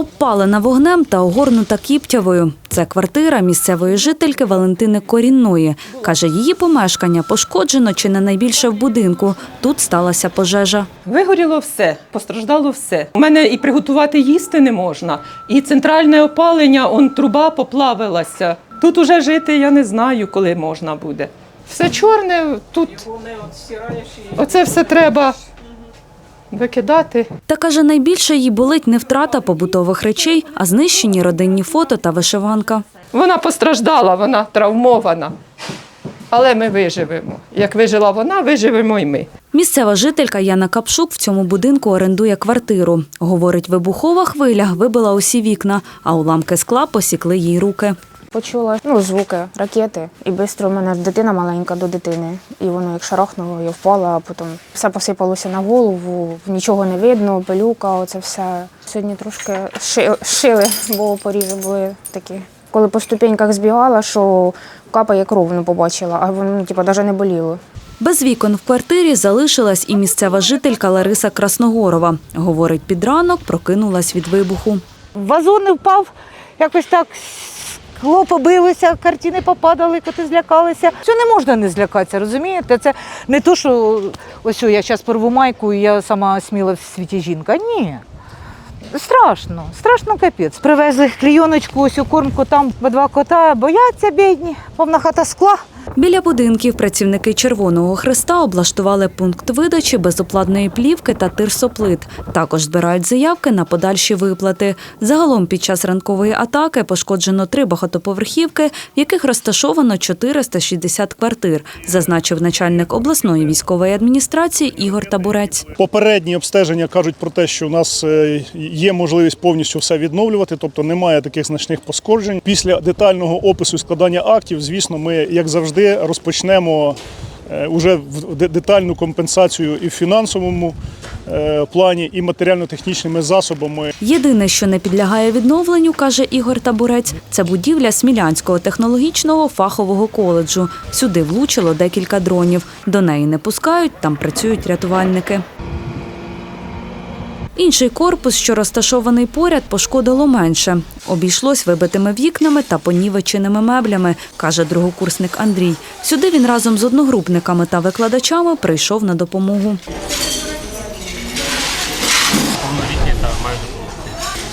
Обпалена вогнем та огорнута кіптявою. Це квартира місцевої жительки Валентини Корінної. Каже, її помешкання пошкоджено чи не найбільше в будинку. Тут сталася пожежа. Вигоріло все, постраждало все. У мене і приготувати їсти не можна, і центральне опалення, он труба поплавилася. Тут уже жити я не знаю, коли можна буде. Все чорне, тут оце все треба викидати. Та каже, найбільше їй болить не втрата побутових речей, а знищені родинні фото та вишиванка. Вона постраждала, вона травмована. Але ми виживемо. Як вижила вона, виживемо і ми. Місцева жителька Яна Капшук в цьому будинку орендує квартиру. Говорить, вибухова хвиля вибила усі вікна, а уламки скла посікли їй руки. Почула ну, звуки, ракети, і швидко в мене дитина маленька до дитини. І воно як шарахнуло, я впала, а потім все посипалося на голову, нічого не видно, пилюка, оце все. Сьогодні трошки шили, бо порізи були такі. Коли по ступеньках збігала, що капає кров, не побачила, а воно ну, типу, навіть не боліло. Без вікон в квартирі залишилась і місцева жителька Лариса Красногорова. Говорить, під ранок прокинулась від вибуху. Вазон не впав, якось так скло побилося, картини попадали, коти злякалися. Це не можна не злякатися, розумієте? Це не то, що ось я зараз порву майку і я сама сміла в світі жінка. Ні. Страшно, страшно капець. Привезли клійоночку, ось у кормку там по два кота, бояться бідні, повна хата скла. Біля будинків працівники Червоного Христа облаштували пункт видачі безоплатної плівки та тирсоплит. Також збирають заявки на подальші виплати. Загалом під час ранкової атаки пошкоджено три багатоповерхівки, в яких розташовано 460 квартир, зазначив начальник обласної військової адміністрації Ігор Табурець. Попередні обстеження кажуть про те, що у нас е, є можливість повністю все відновлювати, тобто немає таких значних пошкоджень. Після детального опису складання актів, звісно, ми, як завжди, розпочнемо вже в- детальну компенсацію і в фінансовому е, плані, і матеріально-технічними засобами. Єдине, що не підлягає відновленню, каже Ігор Табурець, це будівля Смілянського технологічного фахового коледжу. Сюди влучило декілька дронів. До неї не пускають, там працюють рятувальники. Інший корпус, що розташований поряд, пошкодило менше. Обійшлось вибитими вікнами та понівеченими меблями, каже другокурсник Андрій. Сюди він разом з одногрупниками та викладачами прийшов на допомогу. повнолітні та майже.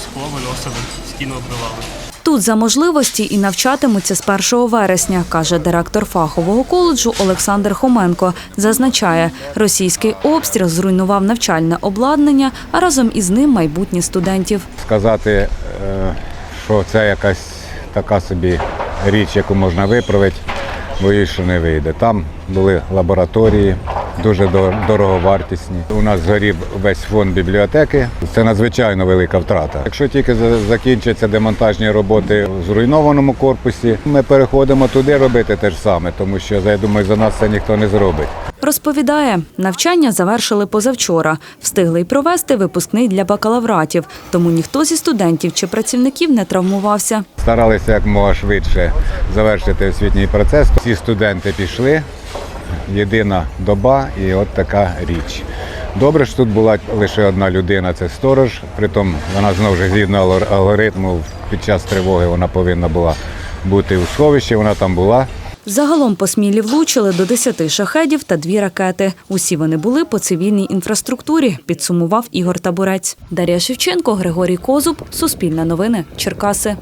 Скло виносили, стіну оббивали. Тут за можливості і навчатимуться з 1 вересня, каже директор фахового коледжу Олександр Хоменко. Зазначає, російський обстріл зруйнував навчальне обладнання, а разом із ним майбутні студентів. сказати, е, що це якась така собі річ, яку можна виправити, боюсь, що не вийде. Там були лабораторії, дуже дороговартісні. У нас згорів весь фонд бібліотеки. Це надзвичайно велика втрата. Якщо тільки закінчаться демонтажні роботи в зруйнованому корпусі, ми переходимо туди робити те ж саме, тому що я думаю, за нас це ніхто не зробить. Розповідає, навчання завершили позавчора. Встигли й провести випускний для бакалавратів, тому ніхто зі студентів чи працівників не травмувався. Старалися якомога швидше завершити освітній процес. Всі студенти пішли, єдина доба і от така річ. Добре, що тут була лише одна людина, це сторож. Притом вона знову ж згідно алгоритму під час тривоги вона повинна була бути у сховищі, вона там була. Загалом по смілі влучили до 10 шахедів та дві ракети. Усі вони були по цивільній інфраструктурі, підсумував Ігор Табурець. Дар'я Шевченко, Григорій Козуб, Суспільне новини, Черкаси.